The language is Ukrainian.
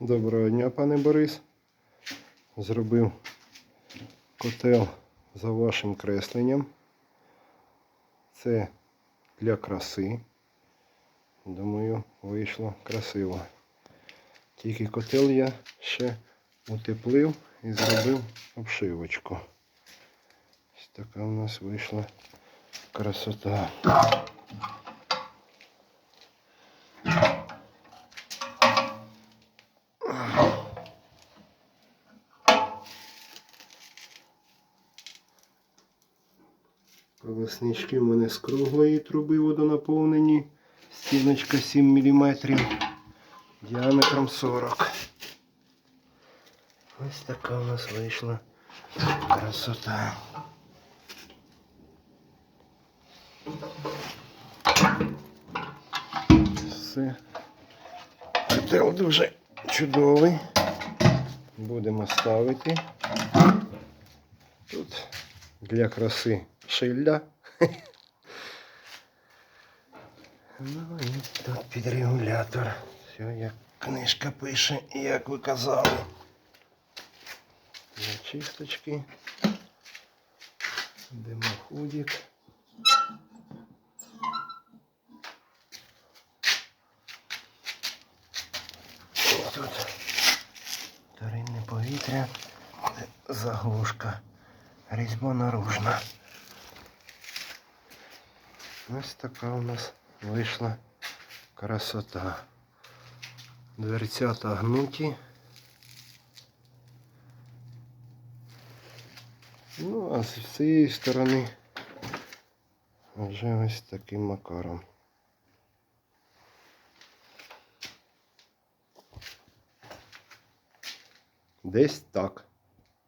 Доброго дня, пане Борис. Зробив котел за вашим кресленням. Це для краси. Думаю, вийшло красиво. Тільки котел я ще утеплив і зробив обшивочку. Ось така у нас вийшла красота. Колеснички в мене з круглої труби водонаповнені. Стіночка 7 мм. Діаметром 40. Ось така у нас вийшла красота. Все. Котел дуже чудовий. Будемо ставити. Тут для краси шильда. Ну і тут підрегулятор. Все, як книжка пише, як ви казали. Чисточки. Димоходик. Тут вторинне повітря. Заглушка. Різьба наружна. Ось така у нас вийшла красота. Дверцята гнуті. Ну, а з цієї сторони вже ось таким макаром. Десь так.